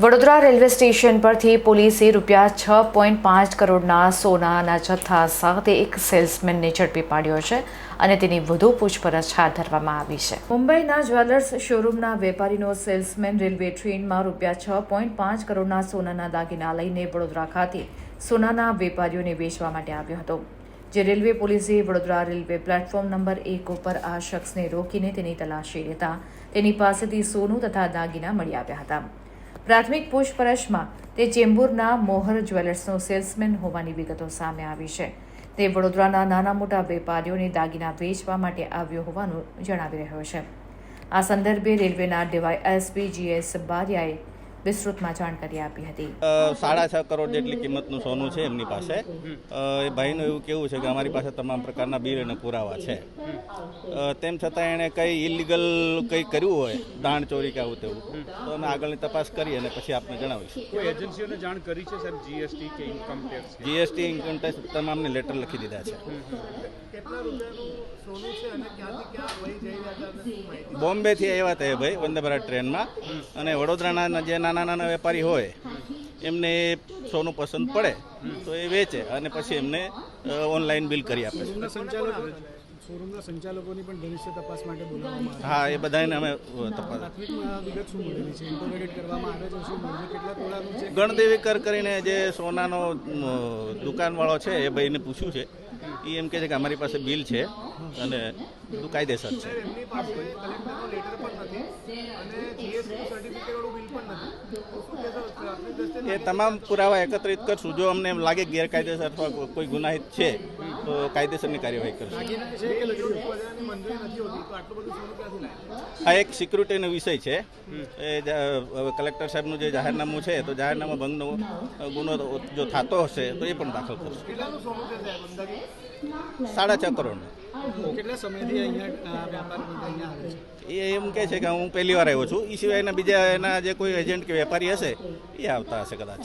Vadodara railway station પરથી પોલીસે રૂપિયા છ પોઈન્ટ પાંચ કરોડના સોનાના જથ્થા સાથે એક સેલ્સમેનને ઝડપી પાડ્યો છે અને તેની વધુ પૂછપરછ હાથ ધરવામાં આવી છે. મુંબઈના જ્વેલર્સ શોરૂમના વેપારીનો સેલ્સમેન રેલવે ટ્રેનમાં રૂપિયા છ પોઈન્ટ પાંચ કરોડના સોનાના દાગીના લઈને વડોદરા ખાતે સોનાના વેપારીઓને વેચવા માટે આવ્યો હતો. જે રેલવે પોલીસે વડોદરા રેલવે પ્લેટફોર્મ નંબર એક ઉપર આ શખ્સને રોકીને તેની તલાશી લેતા તેની પાસેથી સોનું તથા દાગીના મળી આવ્યા હતા. પ્રાથમિક પૂછપરછમાં તે ચેમ્બુરના મોહર જ્વેલર્સનો સેલ્સમેન હોવાની વિગતો સામે આવી છે. તે વડોદરાના નાના મોટા વેપારીઓને દાગીના વેચવા માટે આવ્યો હોવાનું જણાવી રહ્યો છે. આ સંદર્ભે રેલવેના ડીવાય એસપી જીએસ બારિયાએ વિસ્તૃતમાં જાણકારી આપી હતી. સાડા છ કરોડ જેટલી કિંમતનું સોનું છે એમની પાસે. એ ભાઈનું એવું કેવું છે કે અમારી પાસે તમામ પ્રકારના બિલ અને પુરાવા છે. તેમ છતાં એણે કંઈ ઇલીગલ કંઈ કર્યું હોય દાણ ચોરી કે આવું તેવું તો અમે આગળની તપાસ કરી અને પછી આપને જણાવીશું. કોઈ એજન્સીઓને જાણ કરી છે સાહેબ જીએસટી કે income tax GST income tax તમામને લેટર લખી દીધા છે. બોમ્બેથી આવ્યા હતા એ ભાઈ વંદે ભારત ટ્રેનમાં. અને વડોદરાના જે નાના નાના વેપારી હોય, એમને સોનું પસંદ પડે, તો એ વેચે અને પછી એમને ઓનલાઈન બિલ કરી આપે છે. શોરૂમના સંચાલકોની પણ ભવિષ્ય તપાસ માટે બોલાવવામાં હા એ બધાને અમે તપાસ. વિગત શું મળેલી છે? ઇન્ટરોગેટ કરવામાં આવે છે શું કેટલા તોલાનું છે? ગણદેવીકર કરીને જે સોનાનો દુકાનવાળો છે એ ભાઈને પૂછ્યું છે. એ એમ કહે છે કે અમારી પાસે બિલ છે અને બધું કાયદેસર છે. એ તમામ પુરાવા એકત્રિત કરશું. જો અમને એમ લાગે કે ગેરકાયદેસર અથવા કોઈ ગુનાહિત છે તો કાયદેસરની કાર્યવાહી કરશું. આ એક સિક્યુરિટીનો વિષય છે. એ કલેક્ટર સાહેબનું જે જાહેરનામું છે તો જાહેરનામા ભંગનો ગુનો જો થતો હશે તો એ પણ દાખલ કરશું. સાડા છ? કરોડ એ એમ કે છે કે હું પહેલી વાર આવ્યો છું. એ સિવાયના બીજા એના જે કોઈ એજન્ટ કે વેપારી હશે એ આવતા હશે કદાચ.